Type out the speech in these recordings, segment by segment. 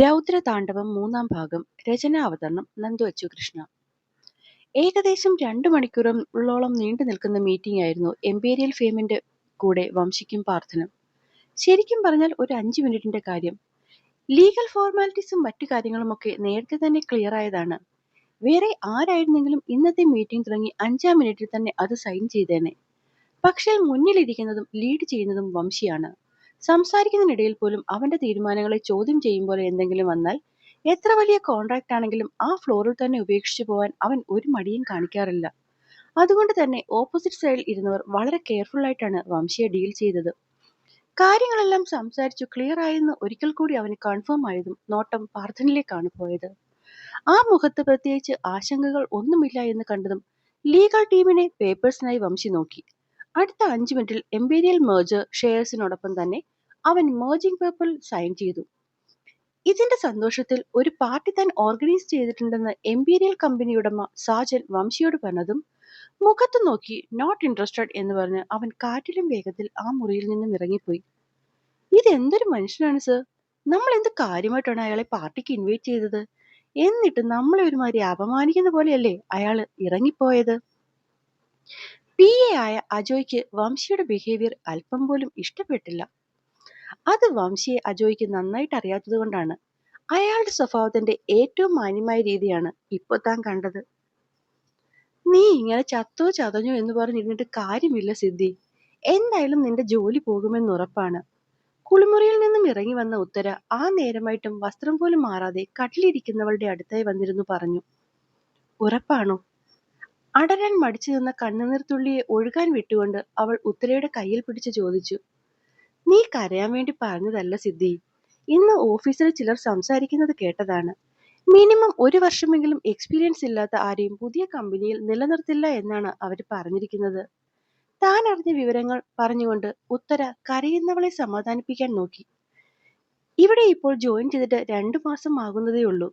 രൗദ്രതാണ്ഡവം മൂന്നാം ഭാഗം രചനാവതരണം നന്ദു അച്ചുകൃഷ്ണ ഏകദേശം രണ്ടു മണിക്കൂറോളം നീണ്ടു നിൽക്കുന്ന മീറ്റിംഗ് ആയിരുന്നു എംപീരിയൽ ഫെയിമിന്റെ കൂടെ വംശിക്കും പാർത്ഥനം. ശരിക്കും പറഞ്ഞാൽ ഒരു അഞ്ചു മിനിറ്റിന്റെ കാര്യം. ലീഗൽ ഫോർമാലിറ്റീസും മറ്റു കാര്യങ്ങളുമൊക്കെ നേരത്തെ തന്നെ ക്ലിയർ ആയതാണ്. വേറെ ആരായിരുന്നെങ്കിലും ഇന്നത്തെ മീറ്റിംഗ് തുടങ്ങി അഞ്ചാം മിനിറ്റിൽ തന്നെ അത് സൈൻ ചെയ്തേനെ. പക്ഷേ മുന്നിലിരിക്കുന്നതും ലീഡ് ചെയ്യുന്നതും വംശിയാണ്. സംസാരിക്കുന്നതിനിടയിൽ പോലും അവന്റെ തീരുമാനങ്ങളെ ചോദ്യം ചെയ്യും പോലെ എന്തെങ്കിലും വന്നാൽ എത്ര വലിയ കോൺട്രാക്ട് ആണെങ്കിലും ആ ഫ്ലോറിൽ തന്നെ ഉപേക്ഷിച്ചു പോവാൻ അവൻ ഒരു മടിയും കാണിക്കാറില്ല. അതുകൊണ്ട് തന്നെ ഓപ്പോസിറ്റ് സൈഡിൽ ഇരുന്നവർ വളരെ കെയർഫുൾ ആയിട്ടാണ് വംശിയെ ഡീൽ ചെയ്തത്. കാര്യങ്ങളെല്ലാം സംസാരിച്ചു ക്ലിയർ ആയെന്ന് ഒരിക്കൽ കൂടി അവന് കൺഫേം ആയതും നോട്ടം പാർത്ഥനിലേക്കാണ് പോയത്. ആ മുഖത്ത് പ്രത്യേകിച്ച് ആശങ്കകൾ ഒന്നുമില്ല എന്ന് കണ്ടതും ലീഗൽ ടീമിനെ പേപ്പേഴ്സിനായി വംശി നോക്കി. അടുത്ത അഞ്ച് മിനിറ്റിൽ എംപീരിയൽ മേജർ ഷെയർസിനോടൊപ്പം തന്നെ അവൻ മേർജിംഗ് പേപ്പറിൽ സൈൻ ചെയ്തു. ഇതിന്റെ സന്തോഷത്തിൽ ഒരു പാർട്ടി താൻ ഓർഗനൈസ് ചെയ്തിട്ടുണ്ടെന്ന് എംപീരിയൽ കമ്പനി ഉടമ സാജൻ വംശിയോട് പറഞ്ഞതും മുഖത്ത് നോക്കി നോട്ട് ഇൻട്രസ്റ്റഡ് എന്ന് പറഞ്ഞ് അവൻ കാറ്റിലും വേഗത്തിൽ ആ മുറിയിൽ നിന്നും ഇറങ്ങിപ്പോയി. ഇതെന്തൊരു മനുഷ്യനാണ് സർ നമ്മൾ എന്ത് കാര്യമായിട്ടാണ് അയാളെ പാർട്ടിക്ക് ഇൻവൈറ്റ് ചെയ്തത്? എന്നിട്ട് നമ്മളെ ഒരുമാതിരി അപമാനിക്കുന്ന പോലെയല്ലേ അയാൾ ഇറങ്ങിപ്പോയത്? പി എ ആയ അജോയ്ക്ക് വംശിയുടെ ബിഹേവിയർ അല്പം പോലും ഇഷ്ടപ്പെട്ടില്ല. അത് വംശിയെ അജോയ്ക്ക് നന്നായിട്ട് അറിയാത്തത് കൊണ്ടാണ് അയാളുടെ സ്വഭാവത്തിന്റെ ഏറ്റവും മാന്യമായ രീതിയാണ് ഇപ്പൊ താൻ കണ്ടത്. നീ ഇങ്ങനെ ചത്തോ ചതഞ്ഞോ എന്ന് പറഞ്ഞിരുന്നിട്ട് കാര്യമില്ല സിദ്ധി. എന്തായാലും നിന്റെ ജോലി പോകുമെന്ന് ഉറപ്പാണ്. കുളിമുറിയിൽ നിന്നും ഇറങ്ങി വന്ന ഉത്തര ആ നേരമായിട്ടും വസ്ത്രം പോലും മാറാതെ കട്ടിലിരിക്കുന്നവളുടെ അടുത്തായി വന്നിരുന്നു പറഞ്ഞു. ഉറപ്പാണോ? അടരാൻ മടിച്ചു നിന്ന കണ്ണുനീർ തുള്ളിയെ ഒഴുകാൻ വിട്ടുകൊണ്ട് അവൾ ഉത്തരയുടെ കയ്യിൽ പിടിച്ച് ചോദിച്ചു നീ കരയാൻ വേണ്ടി പറഞ്ഞതല്ല സിദ്ധി. ഇന്ന് ഓഫീസിൽ ചിലർ സംസാരിക്കുന്നത് കേട്ടതാണ്. മിനിമം ഒരു വർഷമെങ്കിലും എക്സ്പീരിയൻസ് ഇല്ലാത്ത ആരെയും പുതിയ കമ്പനിയിൽ നിലനിർത്തില്ല എന്നാണ് അവർ പറഞ്ഞിരിക്കുന്നത്. താൻ അറിഞ്ഞ വിവരങ്ങൾ പറഞ്ഞുകൊണ്ട് ഉത്തര കരയുന്നവളെ സമാധാനിപ്പിക്കാൻ നോക്കി. ഇവിടെ ഇപ്പോൾ ജോയിൻ ചെയ്തിട്ട് രണ്ടു മാസം ആകുന്നതേ ഉള്ളൂ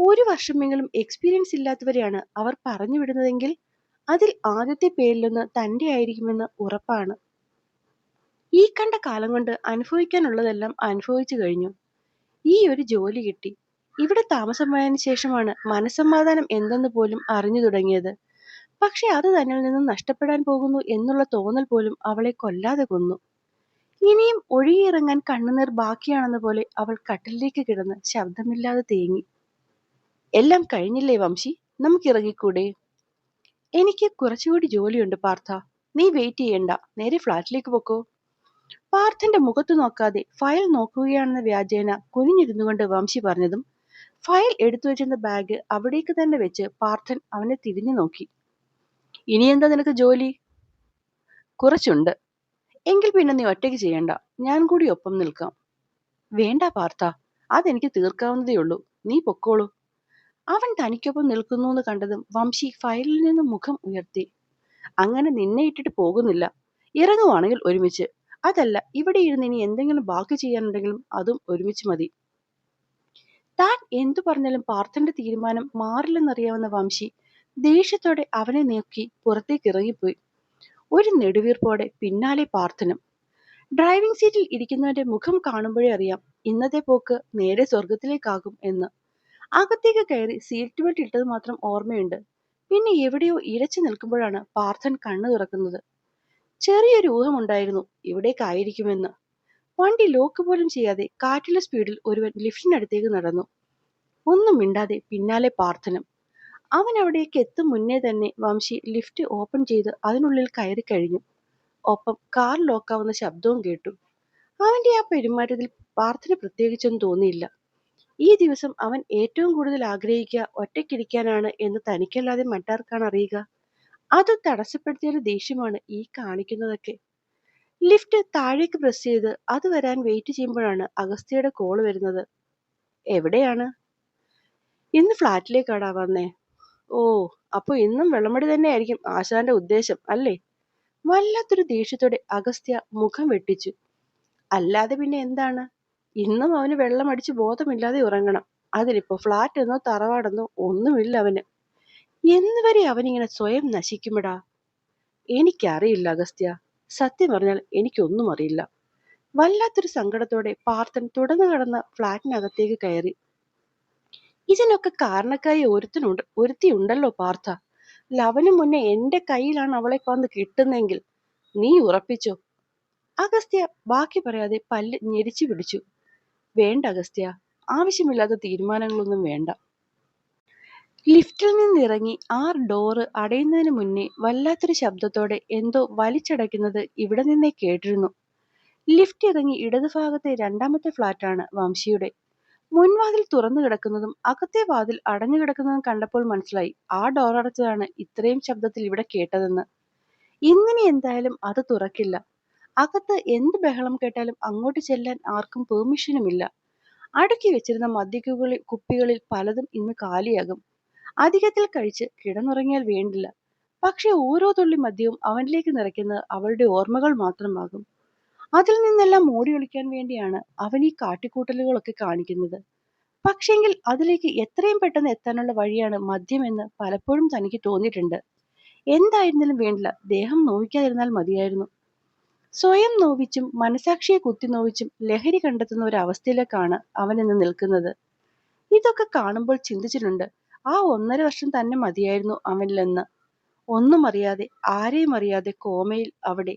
ഒരു വർഷമെങ്കിലും എക്സ്പീരിയൻസ് ഇല്ലാത്തവരെയാണ് അവർ പറഞ്ഞു വിടുന്നതെങ്കിൽ അതിൽ ആദ്യത്തെ പേരിലൊന്ന് തന്റെ ആയിരിക്കുമെന്ന് ഉറപ്പാണ്. ഈ കണ്ട കാലം കൊണ്ട് അനുഭവിക്കാനുള്ളതെല്ലാം അനുഭവിച്ചു കഴിഞ്ഞു. ഈ ഒരു ജോലി കിട്ടി. ഇവിടെ താമസമായതിനു ശേഷമാണ് മനസ്സമാധാനം എന്തെന്ന് പോലും അറിഞ്ഞു തുടങ്ങിയത്. പക്ഷെ അത് തന്നിൽ നിന്നും നഷ്ടപ്പെടാൻ പോകുന്നു എന്നുള്ള തോന്നൽ പോലും അവളെ കൊല്ലാതെ കൊന്നു. ഇനിയും ഒഴുകിയിറങ്ങാൻ കണ്ണുനീർ ബാക്കിയാണെന്ന പോലെ അവൾ കട്ടിലേക്ക് കിടന്ന് ശബ്ദമില്ലാതെ തേങ്ങി. എല്ലാം കഴിഞ്ഞില്ലേ വംശി? നമുക്ക് ഇറങ്ങിക്കൂടെ? എനിക്ക് കുറച്ചുകൂടി ജോലിയുണ്ട് പാർത്ഥ. നീ വെയിറ്റ് ചെയ്യണ്ട. നേരെ ഫ്ലാറ്റിലേക്ക് പൊക്കോ. പാർത്ഥന്റെ മുഖത്ത് നോക്കാതെ ഫയൽ നോക്കുകയാണെന്ന വ്യാജേന കുനിഞ്ഞിരുന്നു കൊണ്ട് വംശി പറഞ്ഞതും ഫയൽ എടുത്തു വെച്ചിരുന്ന ബാഗ് അവിടേക്ക് തന്നെ വെച്ച് പാർത്ഥൻ അവനെ തിരിഞ്ഞു നോക്കി. ഇനി എന്താ നിനക്ക് ജോലി? കുറച്ചുണ്ട്. എങ്കിൽ പിന്നെ നീ ഒറ്റയ്ക്ക് ചെയ്യണ്ട. ഞാൻ കൂടി ഒപ്പം നിൽക്കാം. വേണ്ട പാർത്ഥ. അതെനിക്ക് തീർക്കാവുന്നതേ ഉള്ളൂ. നീ പൊക്കോളൂ. അവൻ തനിക്കൊപ്പം നിൽക്കുന്നു എന്ന് കണ്ടതും വംശി ഫയലിൽ നിന്ന് മുഖം ഉയർത്തി. അങ്ങനെ നിന്നെ ഇട്ടിട്ട് പോകുന്നില്ല. ഇറങ്ങുവാണെങ്കിൽ ഒരുമിച്ച്. അതല്ല ഇവിടെ ഇരുന്ന് ഇനി എന്തെങ്കിലും ബാക്കി ചെയ്യാനുണ്ടെങ്കിലും അതും ഒരുമിച്ച് മതി. താൻ എന്തു പറഞ്ഞാലും പാർത്ഥന്റെ തീരുമാനം മാറില്ലെന്നറിയാവുന്ന വംശി ദേഷ്യത്തോടെ അവനെ നോക്കി പുറത്തേക്ക് ഇറങ്ങിപ്പോയി. ഒരു നെടുവീർപ്പോടെ പിന്നാലെ പാർത്ഥനും. ഡ്രൈവിംഗ് സീറ്റിൽ ഇരിക്കുന്നവന്റെ മുഖം കാണുമ്പോഴേ അറിയാം ഇന്നത്തെ പോക്ക് നേരെ സ്വർഗത്തിലേക്കാകും എന്ന്. അകത്തേക്ക് കയറി സീറ്റ് ബെൽറ്റ് ഇട്ടത് മാത്രം ഓർമ്മയുണ്ട്. പിന്നെ എവിടെയോ ഇരച്ചു നിൽക്കുമ്പോഴാണ് പാർത്ഥൻ കണ്ണു തുറക്കുന്നത്. ചെറിയൊരു ഊഹമുണ്ടായിരുന്നു ഇവിടേക്കായിരിക്കുമെന്ന് വണ്ടി ലോക്ക് പോലും ചെയ്യാതെ കാറ്റിലെ സ്പീഡിൽ ഒരുവൻ ലിഫ്റ്റിനടുത്തേക്ക് നടന്നു. ഒന്നും മിണ്ടാതെ പിന്നാലെ പാർത്ഥനും. അവൻ അവിടേക്ക് എത്തും മുന്നേ തന്നെ വംശി ലിഫ്റ്റ് ഓപ്പൺ ചെയ്ത് അതിനുള്ളിൽ കയറി കഴിഞ്ഞു. ഒപ്പം കാർ ലോക്കാവുന്ന ശബ്ദവും കേട്ടു. അവന്റെ ആ പെരുമാറ്റത്തിൽ പാർത്ഥന് പ്രത്യേകിച്ചൊന്നും തോന്നിയില്ല. ഈ ദിവസം അവൻ ഏറ്റവും കൂടുതൽ ആഗ്രഹിക്കുക ഒറ്റയ്ക്കിരിക്കാനാണ് എന്ന് തനിക്കല്ലാതെ മറ്റാർക്കാണ് അറിയുക? അത് തടസ്സപ്പെടുത്തിയൊരു ദേഷ്യമാണ് ഈ കാണിക്കുന്നതൊക്കെ. ലിഫ്റ്റ് താഴേക്ക് പ്രസ് ചെയ്ത് അത് വരാൻ വെയിറ്റ് ചെയ്യുമ്പോഴാണ് അഗസ്ത്യയുടെ കോൾ വരുന്നത്. എവിടെയാണ്? ഇന്ന് ഫ്ലാറ്റിലേക്കാടാ വന്നേ. ഓ അപ്പോൾ ഇന്നും വെള്ളമടി തന്നെയായിരിക്കും ആശാന്റെ ഉദ്ദേശം അല്ലേ? വല്ലാത്തൊരു ദേഷ്യത്തോടെ അഗസ്ത്യ മുഖം വെട്ടിച്ചു. അല്ലാതെ പിന്നെ എന്താണ്? ഇന്നും അവന് വെള്ളം അടിച്ച് ബോധമില്ലാതെ ഉറങ്ങണം. അതിനിപ്പോ ഫ്ളാറ്റ് എന്നോ തറവാടെന്നോ ഒന്നുമില്ല അവന്. എന്നുവരെ അവനിങ്ങനെ സ്വയം നശിക്കുമെടാ? എനിക്കറിയില്ല അഗസ്ത്യ. സത്യം പറഞ്ഞാൽ എനിക്കൊന്നും അറിയില്ല. വല്ലാത്തൊരു സങ്കടത്തോടെ പാർത്ഥൻ തുടർന്നു കടന്ന് ഫ്ളാറ്റിനകത്തേക്ക് കയറി. ഇതിനൊക്കെ കാരണക്കായി ഒരുത്തനുണ്ട് ഒരുത്തിയുണ്ടല്ലോ പാർത്ഥ. ലവന് മുന്നേ എന്റെ കയ്യിലാണ് അവളെ വന്ന് കിട്ടുന്നെങ്കിൽ നീ ഉറപ്പിച്ചോ? അഗസ്ത്യ ബാക്കി പറയാതെ പല്ല് ഞെരിച്ചു പിടിച്ചു. വേണ്ട അഗസ്ത്യ. ആവശ്യമില്ലാത്ത തീരുമാനങ്ങളൊന്നും വേണ്ട. ലിഫ്റ്റിൽ നിന്നിറങ്ങി ആർ ഡോറ് അടയുന്നതിന് മുന്നേ വല്ലാത്തൊരു ശബ്ദത്തോടെ എന്തോ വലിച്ചടയ്ക്കുന്നത് ഇവിടെ നിന്നേ കേട്ടിരുന്നു. ലിഫ്റ്റ് ഇറങ്ങി ഇടതുഭാഗത്തെ രണ്ടാമത്തെ ഫ്ലാറ്റാണ് വംശിയുടെ. മുൻവാതിൽ തുറന്നു കിടക്കുന്നതും അകത്തെ വാതിൽ അടഞ്ഞു കിടക്കുന്നതും കണ്ടപ്പോൾ മനസ്സിലായി ആ ഡോർ അടച്ചതാണ് ഇത്രയും ശബ്ദത്തിൽ ഇവിടെ കേട്ടതെന്ന്. ഇങ്ങനെ എന്തായാലും അത് തുറക്കില്ല. അകത്ത് എന്ത് ബഹളം കേട്ടാലും അങ്ങോട്ട് ചെല്ലാൻ ആർക്കും പെർമിഷനുമില്ല അടുക്കി വെച്ചിരുന്ന മദ്യക്കുകളിൽ കുപ്പികളിൽ പലതും ഇന്ന് കാലിയാകും. അധികത്തിൽ കഴിച്ച് കിടന്നുറങ്ങിയാൽ വേണ്ടില്ല. പക്ഷെ ഓരോ തുള്ളി മദ്യവും അവനിലേക്ക് നിറയ്ക്കുന്നത് അവളുടെ ഓർമ്മകൾ മാത്രമാകും. അതിൽ നിന്നെല്ലാം ഓടി ഒളിക്കാൻ വേണ്ടിയാണ് അവൻ ഈ കാട്ടിക്കൂട്ടലുകളൊക്കെ കാണിക്കുന്നത്. പക്ഷെങ്കിൽ അതിലേക്ക് എത്രയും പെട്ടെന്ന് എത്താനുള്ള വഴിയാണ് മദ്യമെന്ന് പലപ്പോഴും തനിക്ക് തോന്നിയിട്ടുണ്ട്. എന്തായിരുന്നാലും വേണ്ടില്ല. ദേഹം നോവിക്കാതിരുന്നാൽ മതിയായിരുന്നു. സ്വയം നോവിച്ചും മനസാക്ഷിയെ കുത്തി നോവിച്ചും ലഹരി കണ്ടെത്തുന്ന ഒരു അവസ്ഥയിലേക്കാണ് അവൻ ഇന്ന് നിൽക്കുന്നത്. ഇതൊക്കെ കാണുമ്പോൾ ചിന്തിച്ചിട്ടുണ്ട് ആ ഒന്നര വർഷം തന്നെ മതിയായിരുന്നു അവനിലെന്ന്. ഒന്നും അറിയാതെ ആരെയും അറിയാതെ കോമയിൽ അവിടെ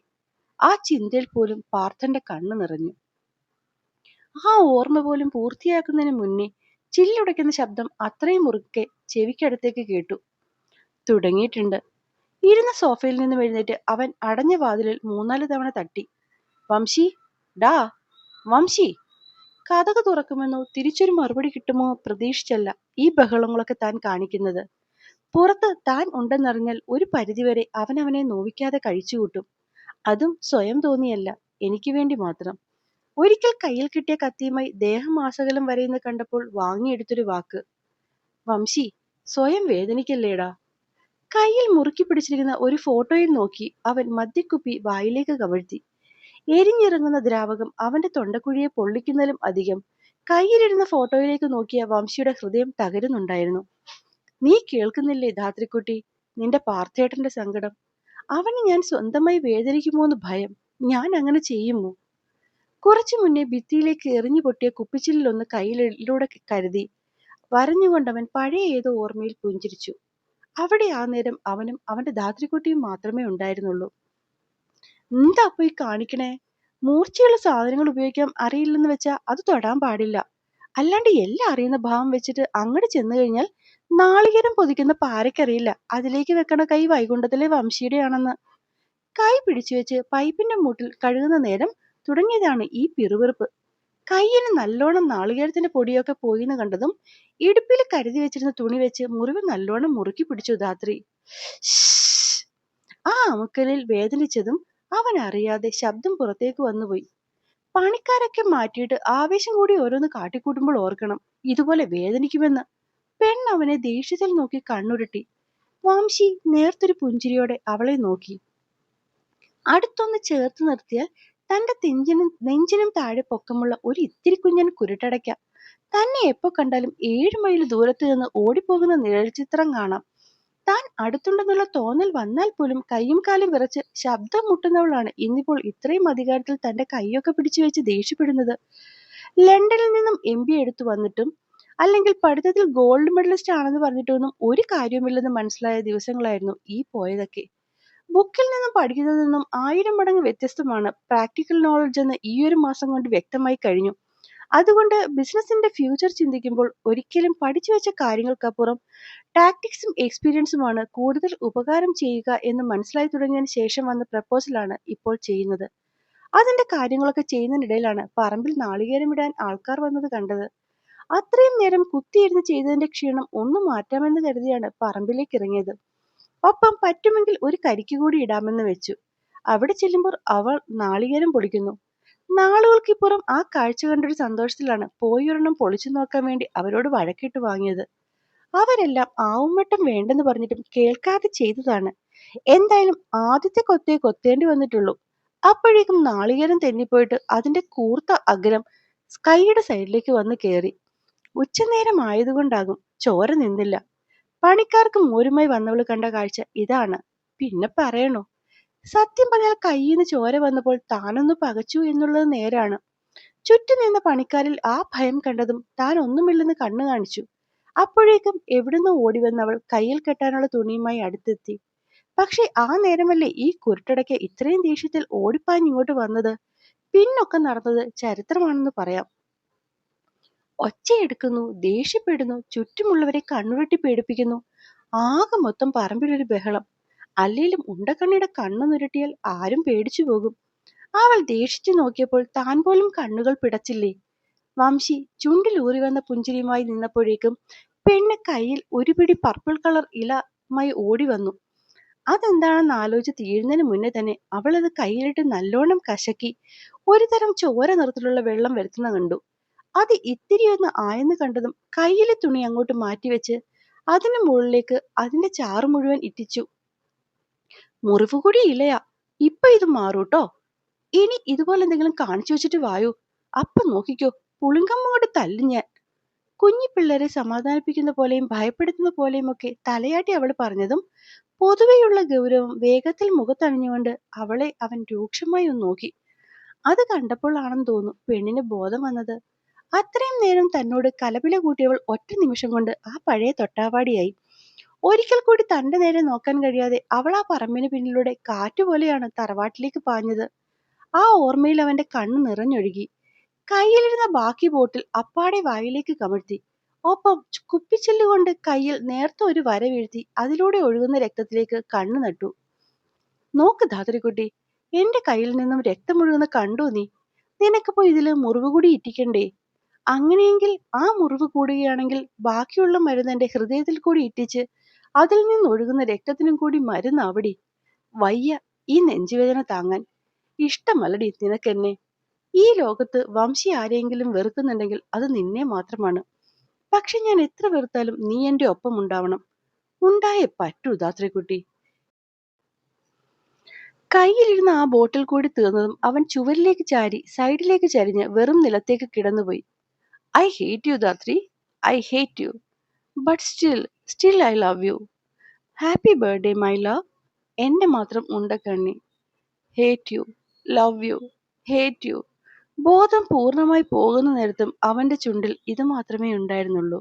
ആ ചിന്തയിൽ പോലും പാർത്ഥന്റെ കണ്ണു നിറഞ്ഞു. ആ ഓർമ്മ പോലും പൂർത്തിയാക്കുന്നതിന് മുന്നേ ചില്ലുടയ്ക്കുന്ന ശബ്ദം അത്രയും മുറുക്കെ ചെവിക്കടുത്തേക്ക് കേട്ടു. തുടങ്ങിയിട്ടുണ്ട്. ഇരുന്ന സോഫയിൽ നിന്ന് എഴുന്നേറ്റ് അവൻ അടഞ്ഞ വാതിലിൽ മൂന്നാൽ തവണ തട്ടി. വംശി ഡാ വംശി കഥക തുറക്കുമെന്നോ തിരിച്ചൊരു മറുപടി കിട്ടുമോ പ്രതീക്ഷിച്ചല്ല ഈ ബഹളങ്ങളൊക്കെ താൻ കാണിക്കുന്നത്. പുറത്ത് താൻ ഉണ്ടെന്നറിഞ്ഞാൽ ഒരു പരിധിവരെ അവൻ അവനെ നോവിക്കാതെ കഴിച്ചുകൂട്ടും അതും സ്വയം തോന്നിയല്ല എനിക്ക് വേണ്ടി മാത്രം. ഒരിക്കൽ കയ്യിൽ കിട്ടിയ കത്തിയുമായി ദേഹം ആസകലം വരെയെന്ന് കണ്ടപ്പോൾ വാങ്ങിയെടുത്തൊരു വാക്ക്. വംശി സ്വയം വേദനിക്കല്ലേടാ? കയ്യിൽ മുറുക്കി പിടിച്ചിരിക്കുന്ന ഒരു ഫോട്ടോയിൽ നോക്കി അവൻ മദ്യക്കുപ്പി വായിലേക്ക് കവഴ്ത്തി എരിഞ്ഞിറങ്ങുന്ന ദ്രാവകം അവന്റെ തൊണ്ടക്കുഴിയെ പൊള്ളിക്കുന്നതിലും അധികം കയ്യിലിരുന്ന ഫോട്ടോയിലേക്ക് നോക്കിയ വംശിയുടെ ഹൃദയം തകരുന്നുണ്ടായിരുന്നു. നീ കേൾക്കുന്നില്ലേ ധാത്രിക്കുട്ടി? നിന്റെ പാർത്ഥേട്ടന്റെ സങ്കടം. അവന് ഞാൻ സ്വന്തമായി വേദനിക്കുമോന്ന് ഭയം. ഞാൻ അങ്ങനെ ചെയ്യുമോ? കുറച്ചു മുന്നേ ഭിത്തിയിലേക്ക് എറിഞ്ഞു പൊട്ടിയ കുപ്പിച്ചില്ലൊന്ന് കയ്യിലൂടെ കരുതി. വരഞ്ഞുകൊണ്ടവൻ പഴയ ഏതോ ഓർമ്മയിൽ പുഞ്ചിരിച്ചു. അവിടെ ആ നേരം അവനും അവന്റെ ധാത്രിക്കുട്ടിയും മാത്രമേ ഉണ്ടായിരുന്നുള്ളൂ. എന്താ പോയി കാണിക്കണേ? മൂർച്ചയുള്ള സാധനങ്ങൾ ഉപയോഗിക്കാൻ അറിയില്ലെന്ന് വെച്ചാൽ അത് തൊടാൻ പാടില്ല. അല്ലാണ്ട് എല്ലാം അറിയുന്ന ഭാവം വെച്ചിട്ട് അങ്ങോട്ട് ചെന്നു കഴിഞ്ഞാൽ നാളികേരം പൊതിക്കുന്ന പാരക്കറിയില്ല അതിലേക്ക് വെക്കണ കൈ വൈകുണ്ഠത്തിലെ വംശിയുടെയാണെന്ന് കൈ പിടിച്ചു വെച്ച് പൈപ്പിന്റെ മൂട്ടിൽ കഴുകുന്ന നേരം തുടങ്ങിയതാണ് ഈ പിറുപിറുപ്പ്. കയ്യിന് നല്ലോണം നാളികേരത്തിന്റെ പൊടിയൊക്കെ പോയിന്ന് കണ്ടതും ഇടുപ്പിൽ കരുതി വെച്ചിരുന്ന തുണി വെച്ച് മുറിവ് നല്ലോണം മുറുക്കി പിടിച്ചു ധാത്രി. ആ അമുക്കലിൽ വേദനിച്ചതും അവൻ അറിയാതെ ശബ്ദം പുറത്തേക്ക് വന്നുപോയി പണിക്കാരൊക്കെ മാറ്റിയിട്ട് ആവേശം കൂടി ഓരോന്ന് കാട്ടിക്കൂട്ടുമ്പോൾ ഓർക്കണം ഇതുപോലെ വേദനിക്കുമെന്ന്. പെൺ അവനെ ദേഷ്യത്തിൽ നോക്കി കണ്ണുരുട്ടി. വാംശി നേർത്തൊരു പുഞ്ചിരിയോടെ അവളെ നോക്കി. അടുത്തൊന്ന് ചേർത്ത് നിർത്തിയാൽ തന്റെ തെഞ്ചിനും നെഞ്ചിനും താഴെ പൊക്കമുള്ള ഒരു ഇത്തിരി കുഞ്ഞൻ കുരുട്ടടയ്ക്ക. തന്നെ എപ്പോ കണ്ടാലും ഏഴു മൈൽ ദൂരത്ത് നിന്ന് ഓടിപ്പോകുന്ന നിഴൽ ചിത്രം കാണാം. താൻ അടുത്തുണ്ടെന്നുള്ള തോന്നൽ വന്നാൽ പോലും കൈയും കാലും വിറച്ച് ശബ്ദം മുട്ടുന്നവളാണ് ഇന്നിപ്പോൾ ഇത്രയും അധികാരത്തിൽ തന്റെ കൈയൊക്കെ പിടിച്ചു വെച്ച് ദേഷ്യപ്പെടുന്നത്. ലണ്ടനിൽ നിന്നും എം ബി എടുത്തു വന്നിട്ടും അല്ലെങ്കിൽ പഠിത്തത്തിൽ ഗോൾഡ് മെഡലിസ്റ്റ് ആണെന്ന് പറഞ്ഞിട്ടൊന്നും ഒരു കാര്യവുമില്ലെന്ന് മനസ്സിലായ ദിവസങ്ങളായിരുന്നു ഈ പോയതൊക്കെ. ബുക്കിൽ നിന്നും പഠിക്കുന്നതിൽ നിന്നും ആയിരം മടങ്ങ് വ്യത്യസ്തമാണ് പ്രാക്ടിക്കൽ നോളജ് എന്ന് ഈ ഒരു മാസം കൊണ്ട് വ്യക്തമായി കഴിഞ്ഞു. അതുകൊണ്ട് ബിസിനസിന്റെ ഫ്യൂച്ചർ ചിന്തിക്കുമ്പോൾ ഒരിക്കലും പഠിച്ചു വെച്ച കാര്യങ്ങൾക്കപ്പുറം ടാക്ടിക്സും എക്സ്പീരിയൻസുമാണ് കൂടുതൽ ഉപകാരം ചെയ്യുക എന്ന് മനസ്സിലായി തുടങ്ങിയതിന് ശേഷം വന്ന പ്രപ്പോസലാണ് ഇപ്പോൾ ചെയ്യുന്നത്. അതിന്റെ കാര്യങ്ങളൊക്കെ ചെയ്യുന്നതിനിടയിലാണ് പറമ്പിൽ നാളികേരം ഇടാൻ ആൾക്കാർ വന്നത് കണ്ടത്. അത്രയും നേരം കുത്തിയിരുന്ന് ചെയ്തതിന്റെ ക്ഷീണം ഒന്ന് മാറ്റാമെന്ന് കരുതിയാണ് പറമ്പിലേക്ക് ഇറങ്ങിയത്. ഒപ്പം പറ്റുമെങ്കിൽ ഒരു കരിക്ക് കൂടി ഇടാമെന്ന് വെച്ചു. അവിടെ ചെല്ലുമ്പോൾ അവൾ നാളികേരം പൊളിക്കുന്നു. നാളുകൾക്കിപ്പുറം ആ കാഴ്ച കണ്ടൊരു സന്തോഷത്തിലാണ് പോയൊരെണ്ണം പൊളിച്ചു നോക്കാൻ വേണ്ടി അവരോട് വഴക്കിട്ട് വാങ്ങിയത്. അവരെല്ലാം ആവുമട്ടം വേണ്ടെന്ന് പറഞ്ഞിട്ടും കേൾക്കാതെ ചെയ്തതാണ്. എന്തായാലും ആദ്യത്തെ കൊത്തേ കൊത്തേണ്ടി വന്നിട്ടുള്ളൂ. അപ്പോഴേക്കും നാളികേരം തെന്നിപ്പോയിട്ട് അതിന്റെ കൂർത്ത അഗ്രം സ്കൈയുടെ സൈഡിലേക്ക് വന്ന് കയറി ഉച്ചനേരം ആയതുകൊണ്ടാകും ചോര നിന്നില്ല. പണിക്കാർക്ക് മോരുമായി വന്നവൾ കണ്ട കാഴ്ച ഇതാണ്. പിന്നെ പറയണോ? സത്യം പറഞ്ഞാൽ കയ്യിന്ന് ചോര വന്നപ്പോൾ താനൊന്ന് പകച്ചു എന്നുള്ളത് നേരാണ്. ചുറ്റും നിന്ന പണിക്കാരിൽ ആ ഭയം കണ്ടതും താൻ ഒന്നുമില്ലെന്ന് കണ്ണു കാണിച്ചു. അപ്പോഴേക്കും എവിടുന്ന് ഓടി വന്നവൾ കയ്യിൽ കെട്ടാനുള്ള തുണിയുമായി അടുത്തെത്തി. പക്ഷെ ആ നേരമല്ലേ ഈ കുരുട്ടടയ്ക്ക് ഇത്രയും ദേഷ്യത്തിൽ ഓടിപ്പാഞ്ഞിങ്ങോട്ട് വന്നത്? പിന്നൊക്കെ നടന്നത് ചരിത്രമാണെന്ന് പറയാം. ഒച്ചയെടുക്കുന്നു ദേഷ്യപ്പെടുന്നു ചുറ്റുമുള്ളവരെ കണ്ണുരുട്ടി പേടിപ്പിക്കുന്നു. ആകെ മൊത്തം പറമ്പിലൊരു ബഹളം. അല്ലേലും ഉണ്ടക്കണ്ണിയുടെ കണ്ണു നുരട്ടിയാൽ ആരും പേടിച്ചു പോകും. അവൾ ദേഷിച്ചു നോക്കിയപ്പോൾ താൻ പോലും കണ്ണുകൾ പിടച്ചില്ലേ? വംശി ചുണ്ടിലൂറി വന്ന പുഞ്ചിരിയുമായി നിന്നപ്പോഴേക്കും പെണ്ണ് കയ്യിൽ ഒരു പിടി പർപ്പിൾ കളർ ഇലമായി ഓടി വന്നു. അതെന്താണെന്ന് ആലോചിച്ച് തീരുന്നതിന് മുന്നേ തന്നെ അവൾ അത് കയ്യിലിട്ട് നല്ലോണം കശക്കി ഒരുതരം ചോര നിറത്തിലുള്ള വെള്ളം വരുത്തുന്ന കണ്ടു. അത് ഇത്തിരിയൊന്ന് ആയെന്ന് കണ്ടതും കയ്യിലെ തുണി അങ്ങോട്ട് മാറ്റിവെച്ച് അതിന് മുകളിലേക്ക് അതിന്റെ ചാറ് മുഴുവൻ ഇറ്റിച്ചു മുറിവ് കൂടി ഇല്ലയാ. ഇപ്പൊ ഇത് മാറൂട്ടോ? ഇനി ഇതുപോലെ എന്തെങ്കിലും കാണിച്ചു വെച്ചിട്ട് വായു? അപ്പൊ നോക്കിക്കോ പുളിങ്കമ്മോട് തല്ലു ഞാൻ. കുഞ്ഞി പിള്ളേരെ സമാധാനിപ്പിക്കുന്ന പോലെയും ഭയപ്പെടുത്തുന്ന പോലെയും ഒക്കെ തലയാട്ടി അവൾ പറഞ്ഞതും പൊതുവെയുള്ള ഗൗരവം വേഗത്തിൽ മുഖത്തണിഞ്ഞുകൊണ്ട് അവളെ അവൻ രൂക്ഷമായി ഒന്ന് നോക്കി. അത് കണ്ടപ്പോൾ ആണെന്ന് തോന്നുന്നു പെണ്ണിന് ബോധം വന്നത് അത്രയും നേരം തന്നോട് കലപില കൂട്ടിയവൾ ഒറ്റ നിമിഷം കൊണ്ട് ആ പഴയ തൊട്ടാവാടിയായി. ഒരിക്കൽ കൂടി തന്റെ നേരെ നോക്കാൻ കഴിയാതെ അവൾ ആ പറമ്പിന് പിന്നിലൂടെ കാറ്റുപോലെയാണ് തറവാട്ടിലേക്ക് പാഞ്ഞത്. ആ ഓർമ്മയിൽ അവന്റെ കണ്ണ് നിറഞ്ഞൊഴുകി. കയ്യിലിരുന്ന ബാക്കി ബോട്ടിൽ അപ്പാടെ വായിലേക്ക് കമഴ്ത്തി. ഒപ്പം കുപ്പിച്ചില്ലുകൊണ്ട് കയ്യിൽ നേർത്ത ഒരു വര വീഴ്ത്തി അതിലൂടെ ഒഴുകുന്ന രക്തത്തിലേക്ക് കണ്ണു നട്ടു. നോക്ക് ധാത്രിക്കുട്ടി എന്റെ കയ്യിൽ നിന്നും രക്തം ഒഴുകുന്ന കണ്ടോ നീ? നിനക്കിപ്പോ ഇതിൽ മുറിവ് കൂടി ഇറ്റിക്കണ്ടേ അങ്ങനെയെങ്കിൽ ആ മുറിവ് കൂടുകയാണെങ്കിൽ ബാക്കിയുള്ള മരുന്ന് എന്റെ ഹൃദയത്തിൽ കൂടി ഇട്ടിച്ച് അതിൽ നിന്ന് ഒഴുകുന്ന രക്തത്തിനും കൂടി മരുന്ന് അവിടെ. വയ്യ ഈ നെഞ്ചുവേദന താങ്ങാൻ. ഇഷ്ടമല്ലടി നിനക്കെന്നെ ഈ ലോകത്ത് വംശി ആരെയെങ്കിലും വെറുക്കുന്നുണ്ടെങ്കിൽ അത് നിന്നെ മാത്രമാണ്. പക്ഷെ ഞാൻ എത്ര വെറുത്താലും നീ എന്റെ ഒപ്പം ഉണ്ടാവണം. ഉണ്ടായേ പറ്റൂ ധാത്രിക്കുട്ടി കയ്യിലിരുന്ന ആ ബോട്ടിൽ കൂടി തീർന്നതും അവൻ ചുവരിലേക്ക് ചാരി സൈഡിലേക്ക് ചരിഞ്ഞ് വെറും നിലത്തേക്ക് കിടന്നുപോയി. I hate you Dhathri I hate you but still still I love you happy birthday my love എന്നെ മാത്രം ഉണ്ടക്കണ്ണി. Hate you love you hate you ബോധം പൂർണമായി പോകുന്ന നേരത്തും അവന്റെ ചുണ്ടിൽ ഇത് മാത്രമേ ഉണ്ടായിരുന്നുള്ളൂ.